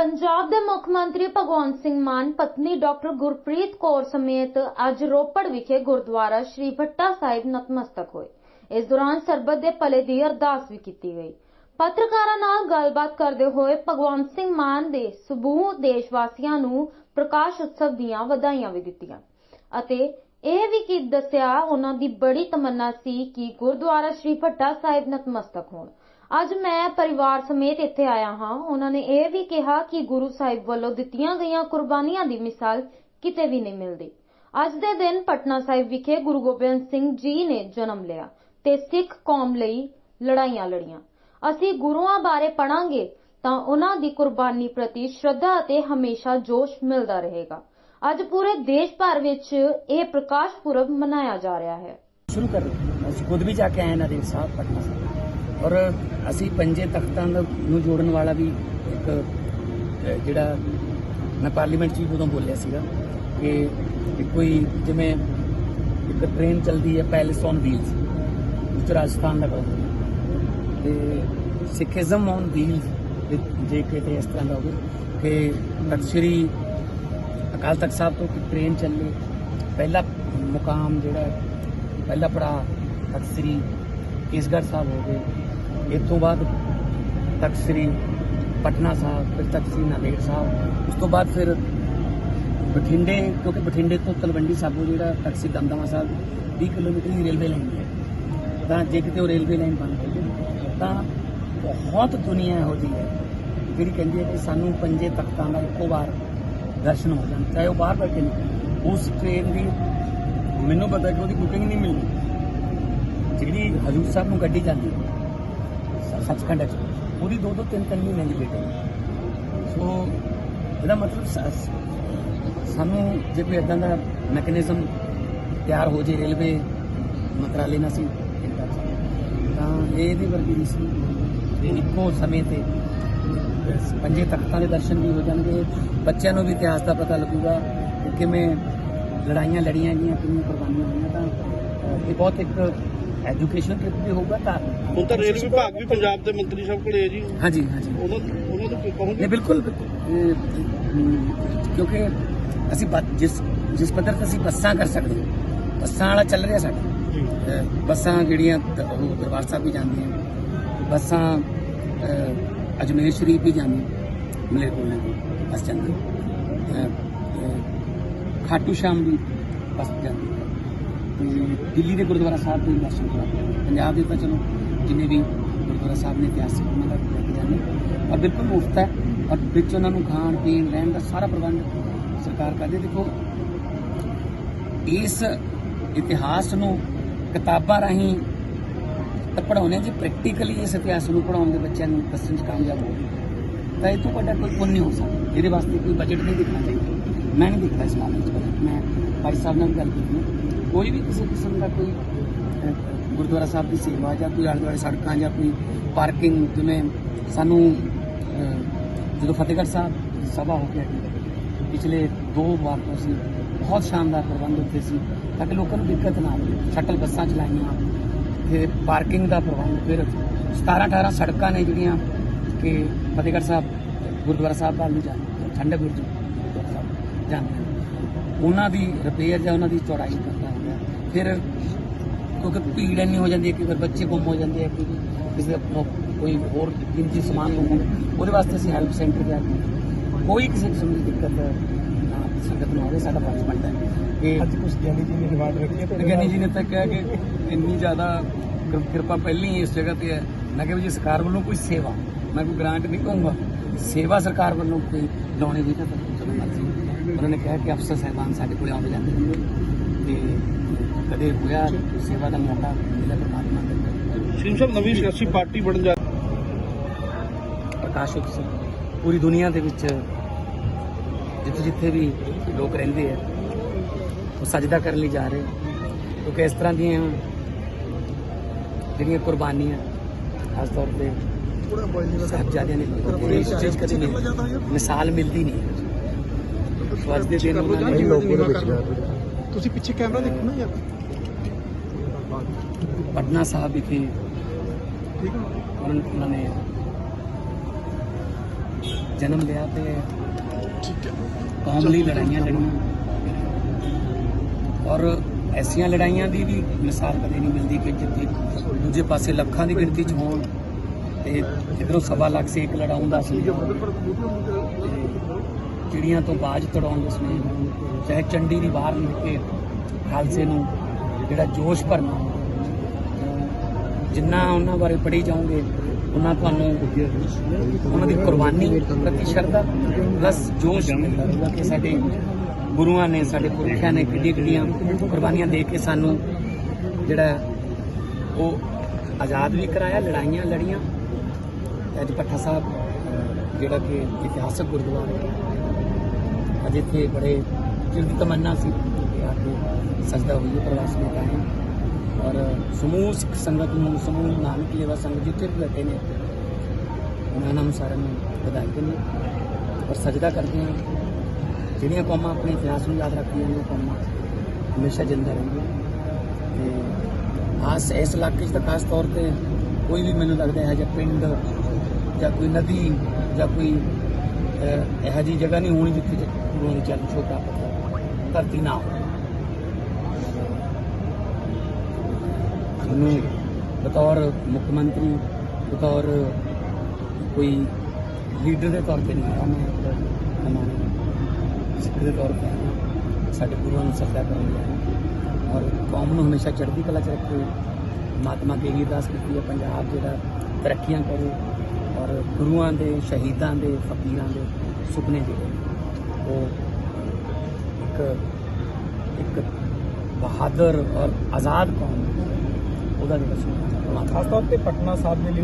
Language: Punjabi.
ਪੰਜਾਬ ਦੇ ਮੁੱਖ ਮੰਤਰੀ ਭਗਵੰਤ ਸਿੰਘ ਮਾਨ, ਪਤਨੀ ਡਾਕਟਰ ਗੁਰਪ੍ਰੀਤ ਕੌਰ ਸਮੇਤ ਅੱਜ ਰੋਪੜ ਵਿਖੇ ਗੁਰਦੁਆਰਾ ਸ਼੍ਰੀ ਭੱਟਾ ਸਾਹਿਬ ਨਤਮਸਤਕ ਹੋਏ। ਇਸ ਦੌਰਾਨ ਸਰਬਤ ਦੇ ਭਲੇ ਦੀ ਅਰਦਾਸ ਵੀ ਕੀਤੀ ਗਈ। ਪੱਤਰਕਾਰਾਂ ਨਾਲ ਗੱਲਬਾਤ ਕਰਦੇ ਹੋਏ ਭਗਵੰਤ ਸਿੰਘ ਮਾਨ ਦੇ ਸਮੂਹ ਦੇਸ਼ ਵਾਸੀਆਂ ਨੂੰ ਪ੍ਰਕਾਸ਼ ਉਤਸਵ ਦੀਆਂ ਵਧਾਈਆਂ ਵੀ ਦਿੱਤੀਆਂ ਅਤੇ ਇਹ ਵੀ ਕੀ ਦੱਸਿਆ ਉਹਨਾਂ ਦੀ ਬੜੀ ਤਮੰਨਾ ਸੀ ਕਿ ਗੁਰਦੁਆਰਾ ਸ਼੍ਰੀ ਭੱਟਾ ਸਾਹਿਬ ਨਤਮਸਤਕ ਹੋਣ। ਅੱਜ ਮੈਂ ਪਰਿਵਾਰ ਸਮੇਤ ਇੱਥੇ ਆਇਆ ਹਾਂ। ਉਹਨਾਂ ਨੇ ਇਹ ਵੀ ਕਿਹਾ ਕਿ ਗੁਰੂ ਸਾਹਿਬ ਵੱਲੋਂ ਦਿੱਤੀਆਂ ਗਈਆਂ ਕੁਰਬਾਨੀਆਂ ਦੀ ਮਿਸਾਲ ਕਿਤੇ ਵੀ ਨਹੀਂ ਮਿਲਦੀ। ਅੱਜ ਦੇ ਦਿਨ ਪਟਨਾ ਸਾਹਿਬ ਵਿਖੇ ਗੁਰੂ ਗੋਬਿੰਦ ਸਿੰਘ ਜੀ ਨੇ ਜਨਮ ਲਿਆ ਤੇ ਸਿੱਖ ਕੌਮ ਲਈ ਲੜਾਈਆਂ ਲੜੀਆਂ। ਅਸੀਂ ਗੁਰੂਆਂ ਬਾਰੇ ਪੜਾਂਗੇ ਤਾਂ ਉਹਨਾਂ ਦੀ ਕੁਰਬਾਨੀ ਪ੍ਰਤੀ ਸ਼ਰਧਾ ਅਤੇ ਹਮੇਸ਼ਾ ਜੋਸ਼ ਮਿਲਦਾ ਰਹੇਗਾ। ਅੱਜ ਪੂਰੇ ਦੇਸ਼ ਭਰ ਵਿੱਚ ਇਹ ਪ੍ਰਕਾਸ਼ ਪੁਰਬ ਮਨਾਇਆ ਜਾ ਰਿਹਾ ਹੈ। ਸ਼ੁਰੂ ਕਰ ਅਸੀਂ ਖੁਦ ਵੀ ਜਾ ਕੇ ਆਏ ਨਦੇੜ ਸਾਹਿਬ, ਪਟਨਾ ਸਾਹਿਬ। ਔਰ ਅਸੀਂ ਪੰਜੇ ਤਖਤਾਂ ਨੂੰ ਜੋੜਨ ਵਾਲਾ ਵੀ ਇੱਕ ਜਿਹੜਾ ਮੈਂ ਪਾਰਲੀਮੈਂਟ 'ਚ ਵੀ ਉਦੋਂ ਬੋਲਿਆ ਸੀਗਾ ਕਿ ਕਿ ਕੋਈ ਜਿਵੇਂ ਇੱਕ ਟ੍ਰੇਨ ਚੱਲਦੀ ਹੈ ਪੈਲੇਸ ਔਨ ਵੀਲਸ, ਵਿੱਚ ਰਾਜਸਥਾਨ ਦਾ ਕੰਮ ਤੇ ਸਿੱਖੀਜ਼ਮ ਔਨ ਵੀਲਸ, ਜੇ ਕਿਤੇ ਇਸ ਤਰ੍ਹਾਂ ਦਾ ਹੋਵੇ ਕਿ ਤਖ਼ਤ ਅਕਾਲ ਤਖਤ ਸਾਹਿਬ ਤੋਂ ਇੱਕ ਟ੍ਰੇਨ ਚੱਲੇ। ਪਹਿਲਾ ਮੁਕਾਮ ਜਿਹੜਾ, ਪਹਿਲਾ ਪੜਾ ਤਖ਼ਤ ਸ੍ਰੀ ਕੇਸਗੜ੍ਹ ਸਾਹਿਬ ਹੋ ਗਏ। ਇਸ ਤੋਂ ਬਾਅਦ ਤਖ਼ਤ ਸ੍ਰੀ ਪਟਨਾ ਸਾਹਿਬ, ਫਿਰ ਤਖ਼ਤ ਸ੍ਰੀ ਨਾਂਦੇੜ ਸਾਹਿਬ। ਉਸ ਤੋਂ ਬਾਅਦ ਫਿਰ ਬਠਿੰਡੇ, ਕਿਉਂਕਿ ਬਠਿੰਡੇ ਤੋਂ ਤਲਵੰਡੀ ਸਾਬੋ ਜਿਹੜਾ ਤਖ਼ਤ ਸ੍ਰੀ ਦਮਦਮਾ ਸਾਹਿਬ 20 ਕਿਲੋਮੀਟਰ ਦੀ ਰੇਲਵੇ ਲਾਈਨ ਹੈ। ਤਾਂ ਜੇ ਕਿਤੇ ਉਹ ਰੇਲਵੇ ਲਾਈਨ ਬਣ ਗਈ ਤਾਂ ਬਹੁਤ ਦੁਨੀਆ ਇਹੋ ਜਿਹੀ ਹੈ, ਜਿਹੜੀ ਕਹਿੰਦੀ ਹੈ ਕਿ ਸਾਨੂੰ ਪੰਜੇ ਤਖਤਾਂ ਦਾ ਇੱਕੋ ਵਾਰ ਦਰਸ਼ਨ ਹੋ ਜਾਣ, ਚਾਹੇ ਉਹ ਬਾਹਰ ਬੈਠੇ ਨੇ। ਉਸ ਟ੍ਰੇਨ ਦੀ ਮੈਨੂੰ ਪਤਾ ਕਿ ਉਹਦੀ ਬੁਕਿੰਗ ਨਹੀਂ ਮਿਲਦੀ ਜਿਹੜੀ ਹਜੂਰ ਸਾਹਿਬ ਨੂੰ ਗੱਡੀ ਜਾਂਦੀ ਹੈ ਸੱਚਖੰਡ 'ਚ, ਉਹਦੀ ਦੋ ਦੋ ਤਿੰਨ ਤਿੰਨ ਮਹੀਨੇ ਦੀ ਵੇਟਿੰਗ ਸੋ, ਇਹਦਾ ਮਤਲਬ ਸਾਨੂੰ ਜੇ ਕੋਈ ਇਦਾਂ ਦਾ ਮੈਕੈਨਿਜ਼ਮ ਤਿਆਰ ਹੋ ਜੇ ਰੇਲਵੇ ਮੰਤਰਾਲੇ ਨਾਲ ਸੀ ਤਾਂ ਇਹ ਇਹਦੀ ਵਰਗੀ ਨਹੀਂ ਸੀ। ਇੱਕੋ ਸਮੇਂ ਤੇ ਪੰਜੇ ਤਖਤਾਂ ਦੇ ਦਰਸ਼ਨ ਵੀ ਹੋ ਜਾਣਗੇ। ਬੱਚਿਆਂ ਨੂੰ ਵੀ ਇਤਿਹਾਸ ਦਾ ਪਤਾ ਲੱਗੂਗਾ ਕਿ ਕਿਵੇਂ ਲੜਾਈਆਂ ਲੜੀਆਂ ਗਈਆਂ ਕਿੰਨੀਆਂ ਕੁਰਬਾਨੀਆਂ ਹੋਈਆਂ ਤਾਂ ਇਹ ਬਹੁਤ ਇੱਕ ਐਜੂਕੇਸ਼ਨ ਟ੍ਰਿਪ ਵੀ ਹੋਊਗਾ ਤਾਂ ਹੁਣ ਤਾਂ ਰੇਲ ਵਿਭਾਗ ਵੀ ਪੰਜਾਬ ਦੇ ਮੰਤਰੀ ਸਾਹਿਬ ਕੋਲੇ ਹੈ ਜੀ। ਹਾਂਜੀ ਹਾਂਜੀ। ਉਹਨਾਂ ਉਹਨਾਂ ਨੂੰ ਕਹੋਗੇ? ਨਹੀਂ ਬਿਲਕੁਲ ਕਿਉਂਕਿ ਅਸੀਂ ਜਿਸ ਜਿਸ ਪੱਧਰ ਤੇ ਅਸੀਂ ਬੱਸਾਂ ਕਰ ਸਕਦੇ ਹਾਂ ਬੱਸਾਂ ਵਾਲਾ ਚੱਲ ਰਿਹਾ ਸਾਡਾ। ਬੱਸਾਂ ਜਿਹੜੀਆਂ ਦਰਬਾਰ ਸਾਹਿਬ ਵੀ ਜਾਂਦੀਆਂ ਬੱਸਾਂ ਅਹ, ਅਜਮੇਰ ਸ਼ਰੀਫ ਵੀ ਜਾਂਦੀਆਂ ਮਲੇਰਕੋਟਲੇ ਦੀ ਬੱਸ ਜਾਂਦੀ ਖਾਟੂ ਸ਼ਾਮ ਵੀ ਬੱਸ ਜਾਂਦੀ ਹੈ ਤੇ ਦਿੱਲੀ ਦੇ ਗੁਰਦੁਆਰਾ ਸਾਹਿਬ ਦੇ ਵੀ ਦਰਸ਼ਨ ਕਰਾਉਂਦੇ ਪੰਜਾਬ ਦੇ ਤਾਂ ਚਲੋ ਜਿੰਨੇ ਵੀ ਗੁਰਦੁਆਰਾ ਸਾਹਿਬ ਨੇ ਇਤਿਹਾਸਿਕ ਉਹਨਾਂ ਦਾ ਲੈ ਕੇ ਜਾਂਦੇ ਔਰ ਬਿਲਕੁਲ ਮੁਫਤ ਹੈ। ਔਰ ਵਿੱਚ ਉਹਨਾਂ ਨੂੰ ਖਾਣ ਪੀਣ ਰਹਿਣ ਦਾ ਸਾਰਾ ਪ੍ਰਬੰਧ ਸਰਕਾਰ ਕਰਦੀ। ਦੇਖੋ ਇਸ ਇਤਿਹਾਸ ਨੂੰ ਕਿਤਾਬਾਂ ਰਾਹੀਂ ਤਾਂ ਪੜਾਉਣੇ ਜੀ ਪ੍ਰੈਕਟੀਕਲੀ ਇਸ ਇਤਿਹਾਸ ਨੂੰ ਪੜਾਉਣ ਦੇ ਬੱਚਿਆਂ ਨੂੰ ਦੱਸਣ ਚ ਕਾਮਯਾਬ ਹੋ ਗਏ। ਤਾਂ ਇਹ ਤੋਂ ਵੱਡਾ ਕੋਈ ਪੁੰਨ ਨਹੀਂ ਹੋ ਸਕਦਾ। ਇਹਦੇ ਵਾਸਤੇ ਕੋਈ ਬਜਟ ਨਹੀਂ ਦੇਖਣਾ ਚਾਹੀਦਾ। ਮੈਂ ਨਹੀਂ ਦਿਖਦਾ ਇਸ ਮਾਮਲੇ 'ਚ budget। ਮੈਂ ਭਾਈ ਸਾਹਿਬ ਨਾਲ ਗੱਲ ਕੀਤੀ ਕੋਈ ਵੀ ਕਿਸੇ ਕਿਸਮ ਦਾ ਕੋਈ ਗੁਰਦੁਆਰਾ ਸਾਹਿਬ ਦੀ ਸੇਵਾ ਜਾਂ ਕੋਈ ਆਲੇ ਦੁਆਲੇ ਸੜਕਾਂ ਜਾਂ ਕੋਈ ਪਾਰਕਿੰਗ ਜਿਵੇਂ ਸਾਨੂੰ ਜਦੋਂ ਫਤਿਹਗੜ੍ਹ ਸਾਹਿਬ ਸਭਾ ਹੋ ਕੇ ਪਿਛਲੇ ਦੋ ਵਾਰ ਤੋਂ ਅਸੀਂ ਬਹੁਤ ਸ਼ਾਨਦਾਰ ਪ੍ਰਬੰਧ ਉੱਥੇ ਸੀ, ਤਾਂ ਕਿ ਲੋਕਾਂ ਨੂੰ ਦਿੱਕਤ ਨਾ ਆਵੇ। ਸ਼ਟਲ ਬੱਸਾਂ ਚਲਾਈਆਂ ਤੇ ਪਾਰਕਿੰਗ ਦਾ ਪ੍ਰਬੰਧ, ਫਿਰ 17 18 ਸੜਕਾਂ ਨੇ ਜਿਹੜੀਆਂ ਕਿ ਫਤਿਹਗੜ੍ਹ ਸਾਹਿਬ, ਗੁਰਦੁਆਰਾ ਸਾਹਿਬ ਵੱਲ ਨੂੰ ਜਾਂਦੀਆਂ ਠੰਡੇ ਗੁਰਦੁਆਰਾ ਸਾਹਿਬ ਜਾਂਦੀਆਂ ਉਹਨਾਂ ਦੀ ਰਿਪੇਅਰ ਜਾਂ ਉਹਨਾਂ ਦੀ ਚੌੜਾਈ ਕਰਦਾ ਹੁੰਦਾ ਫਿਰ ਕਿਉਂਕਿ ਭੀੜ ਇੰਨੀ ਹੋ ਜਾਂਦੀ ਹੈ ਕਿ ਫਿਰ ਬੱਚੇ ਗੁੰਮ ਹੋ ਜਾਂਦੇ ਆ ਕਿ ਕਿਸੇ ਕੋਈ ਹੋਰ ਕੀਮਤੀ ਸਮਾਨ ਗੁੰਮ ਉਹਦੇ ਵਾਸਤੇ ਅਸੀਂ ਹੈਲਪ ਸੈਂਟਰ ਜਾ ਕੇ ਕੋਈ ਕਿਸੇ ਕਿਸਮ ਦੀ ਦਿੱਕਤ ਨਾ ਸੰਗਤ ਨੂੰ ਆਵੇ, ਸਾਡਾ ਫਰਜ਼ ਬਣਦਾ ਹੈ। ਅੱਜ ਕੁਝ ਗਿਆਨੀ ਜੀ ਨੇ ਰਿਵਾਰਡ ਰੱਖੀ ਹੈ ਗਿਆਨੀ ਜੀ ਨੇ ਤਾਂ ਕਿਹਾ ਕਿ ਇੰਨੀ ਜ਼ਿਆਦਾ ਕਿਰ- ਕਿਰਪਾ ਪਹਿਲਾਂ ਹੀ ਇਸ ਜਗ੍ਹਾ ਤੇ ਹੈ। ਮੈਂ ਕਿਹਾ ਵੀ ਜੇ ਸਰਕਾਰ ਵੱਲੋਂ ਕੋਈ ਸੇਵਾ ਮੈਂ ਕੋਈ ਗ੍ਰਾਂਟ ਨਹੀਂ ਕਹੂੰਗਾ। ਸੇਵਾ ਸਰਕਾਰ ਵੱਲੋਂ ਕੋਈ ਲਾਉਣੀ ਹੋਈ ਤਾਂ ਚਲੋ ਮਰਜ਼ੀ। ਉਹਨਾਂ ਨੇ ਕਿਹਾ ਕਿ ਅਫਸਰ ਸਾਹਿਬਾਨ ਸਾਡੇ ਕੋਲ ਆਉਂਦੇ ਜਾਂਦੇ ਹੁੰਦੇ ਤੇ ਕਦੇ ਹੋਇਆ ਸੇਵਾ ਦਾ ਮੌਕਾ ਮਿਲਿਆ ਪਰਮਾਤਮਾ ਦਾ ਸਿੰਘ ਸਾਹਿਬ ਨਵੀਂ ਸਿਆਸੀ ਪਾਰਟੀ ਬਣਨ ਜਾ ਪ੍ਰਕਾਸ਼ ਉਤਸਵ ਪੂਰੀ ਦੁਨੀਆ ਦੇ ਵਿੱਚ ਜਿੱਥੇ ਜਿੱਥੇ ਵੀ ਲੋਕ ਰਹਿੰਦੇ ਆ ਉਹ ਸਜਦਾ ਕਰਨ ਲਈ ਜਾ ਰਹੇ ਕਿਉਂਕਿ ਇਸ ਤਰ੍ਹਾਂ ਦੀਆਂ ਜਿਹੜੀਆਂ ਕੁਰਬਾਨੀਆਂ ਖਾਸ ਤੌਰ ਤੇ ਸਾਹਿਬਜ਼ਾਦਿਆਂ ਨੇ ਇਸ ਚੀਜ਼ ਕਦੇ ਨਹੀਂ ਮਿਸਾਲ ਮਿਲਦੀ ਨਹੀਂ। ਹੈ। ਸੋ ਅੱਜ ਦੇ ਦਿਨ ਉਹਨਾਂ ਨੇ ਤੁਸੀਂ ਪਿੱਛੇ ਕੈਮਰਾ ਦੇਖੋ ਨਾ ਯਾਰ। ਪਟਨਾ ਸਾਹਿਬ ਵਿਖੇ ਠੀਕ ਹੈ। ਉਹਨਾਂ ਨੇ ਜਨਮ ਲਿਆ ਤੇ ਠੀਕ ਹੈ। ਕੌਮ ਲਈ ਲੜਾਈਆਂ ਲੜੀਆਂ। ਔਰ ਐਸੀਆਂ ਲੜਾਈਆਂ ਦੀ ਵੀ ਮਿਸਾਲ ਕਦੇ ਨਹੀਂ ਮਿਲਦੀ ਕਿ ਜਿੱਥੇ ਦੂਜੇ ਪਾਸੇ ਲੱਖਾਂ ਦੀ ਗਿਣਤੀ 'ਚ ਹੋਣ ਤੇ ਇਧਰੋਂ ਸਵਾ ਲੱਖ ਸੇਕ ਲੜਾਉਣ ਦਾ ਸੀ ਚਿੜੀਆਂ ਤੋਂ ਬਾਜ ਤੜਾਉਣ ਦੇ ਸਮੇਂ ਚਾਹੇ ਚੰਡੀ ਦੀ ਬਾਹਰ ਨਿਕਲ ਕੇ ਖਾਲਸੇ ਨੂੰ ਜਿਹੜਾ ਜੋਸ਼ ਭਰਨਾ ਜਿੰਨਾ ਉਹਨਾਂ ਬਾਰੇ ਪੜ੍ਹੀ ਜਾਓਗੇ, ਉਹਨਾਂ ਤੁਹਾਨੂੰ ਉਹਨਾਂ ਦੀ ਕੁਰਬਾਨੀ ਪ੍ਰਤੀ ਸ਼ਰਧਾ ਪਲੱਸ ਜੋਸ਼ ਮਿਲਦਾ ਕਿ ਸਾਡੇ ਗੁਰੂਆਂ ਨੇ ਸਾਡੇ ਪੁਰਖਿਆਂ ਨੇ ਕਿੱਡੀ ਕਿੱਡੀਆਂ ਕੁਰਬਾਨੀਆਂ ਦੇ ਕੇ ਸਾਨੂੰ ਜਿਹੜਾ ਉਹ ਆਜ਼ਾਦ ਵੀ ਕਰਾਇਆ, ਲੜਾਈਆਂ ਲੜੀਆਂ। ਤੇ ਅੱਜ ਪੱਠਾ ਸਾਹਿਬ ਜਿਹੜਾ ਕਿ ਇਤਿਹਾਸਕ ਗੁਰਦੁਆਰਾ ਹੈ। ਅੱਜ ਇੱਥੇ ਬੜੇ ਚਿਰ ਦੀ ਤਮੰਨਾ ਸੀ ਕਿ ਆ ਕੇ ਸਜਦਾ ਹੋਈਏ ਪ੍ਰਵਾਸ ਮੇਂ ਕਾਇਮ ਔਰ ਸਮੂਹ ਸਿੱਖ ਸੰਗਤ ਨੂੰ, ਸਮੂਹ ਨਾਨਕ ਲੇਵਾ ਸੰਗਤ ਜਿੱਥੇ ਵੀ ਬੈਠੇ ਨੇ, ਉਹਨਾਂ ਨੂੰ ਸਾਰਿਆਂ ਨੂੰ ਵਧਾਈ ਦਿੰਦੇ ਔਰ ਸਜਦਾ ਕਰਦੇ ਹਾਂ। ਜਿਹੜੀਆਂ ਕੌਮਾਂ ਆਪਣੇ ਇਤਿਹਾਸ ਨੂੰ ਯਾਦ ਰੱਖਦੀਆਂ ਨੇ ਕੌਮਾਂ ਹਮੇਸ਼ਾ ਜਿੰਦਾ ਰਹਿੰਦੀਆਂ ਤੇ ਆਸ ਇਸ ਇਲਾਕੇ 'ਚ ਤਾਂ ਖਾਸ ਤੌਰ ਤੇ ਕੋਈ ਵੀ ਮੈਨੂੰ ਲੱਗਦਾ ਹੈ ਜਾਂ ਪਿੰਡ ਜਾਂ ਕੋਈ ਨਦੀ ਜਾਂ ਕੋਈ ਇਹੋ ਜਿਹੀ ਜਗ੍ਹਾ ਨਹੀਂ ਹੋਣੀ ਜਿੱਥੇ ਗੁਰੂ ਦੀ ਚਰਨ ਛੋਹ ਪ੍ਰਾਪਤ ਧਰਤੀ ਨਾ ਹੋਵੇ। ਮੈਨੂੰ ਬਤੌਰ ਮੁੱਖ ਮੰਤਰੀ, ਬਤੌਰ ਕੋਈ ਲੀਡਰ ਦੇ ਤੌਰ ਤੇ ਨਹੀਂ ਆਇਆ ਮੈਂ। ਸਿੱਖ ਦੇ ਤੌਰ ਤੇ ਸਾਡੇ ਗੁਰੂਆਂ ਨੂੰ ਸਜਦਾ ਕਰਨ ਲਈ ਔਰ ਕੌਮ ਨੂੰ ਹਮੇਸ਼ਾ ਚੜ੍ਹਦੀ ਕਲਾ ਚ ਰੱਖੇ। ਮਹਾਤਮਾ ਕੇ ਵੀ ਅਰਦਾਸ ਕੀਤੀ ਹੈ ਪੰਜਾਬ ਜਿਹੜਾ ਤਰੱਕੀਆਂ ਕਰੇ ਔਰ ਗੁਰੂਆਂ ਦੇ ਸ਼ਹੀਦਾਂ ਦੇ ਫਕੀਰਾਂ ਦੇ ਸੁਪਨੇ ਜਿਹੜੇ ਉਹ ਇੱਕ ਇੱਕ ਬਹਾਦਰ ਔਰ ਆਜ਼ਾਦ ਕੌਮ ਉਹਦਾ ਜਿਹੜਾ ਸੁਪਨਾ ਹੈ, ਖਾਸ ਤੌਰ ਤੇ ਪਟਨਾ ਸਾਹਿਬ ਦੇ ਲਈ